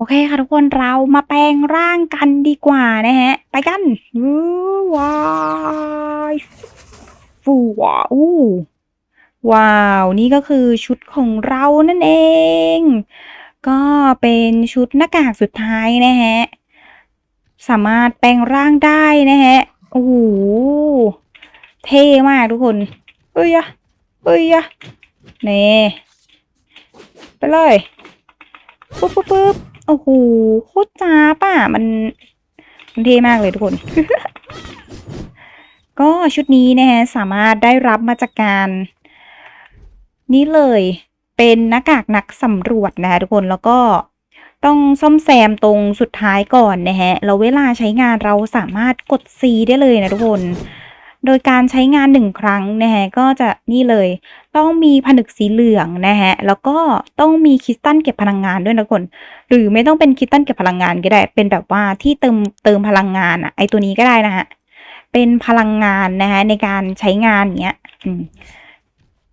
โอเคค่ะทุกคนเรามาแปลงร่างกันดีกว่านะฮะ ไปกันวู้ว้ายฟูว้าวอู้ว้าว นี่ก็คือชุดของเรานั่นเอง ก็เป็นชุดหน้ากากสุดท้ายนะฮะ สามารถแปลงร่างได้นะฮะ โอ้โห เท่มากทุกคน เอ้ยอะเอ้ยอะนี่ ไปเลย ปุ๊บปุ๊บปุ๊บ โอ้โหโคตรจ้าป่ะมันมันเท่มากเลยทุกคน ก็ชุดนี้นะฮะสามารถได้รับมาจากการ นี่เลยเป็นหน้ากากนักสำรวจนะคะทุกคนแล้วก็ต้องซ่อมแซมตรงสุดท้ายก่อนนะฮะแล้วเวลาใช้งานเราสามารถกด C ได้เลยนะทุกคน โดยการใช้งานหนึ่งครั้งนะฮะก็จะนี่เลย ต้องมีผนึกสีเหลืองนะฮะแล้วก็ต้องมีคริสตัลเก็บพลังงานด้วยนะทุกคนหรือไม่ต้องเป็นคริสตัลเก็บพลังงานก็ได้ เป็นแบบว่าที่เติมเติมพลังงานอะไอตัวนี้ก็ได้นะฮะเป็นพลังงานนะฮะในการใช้งานเนี้ยอืม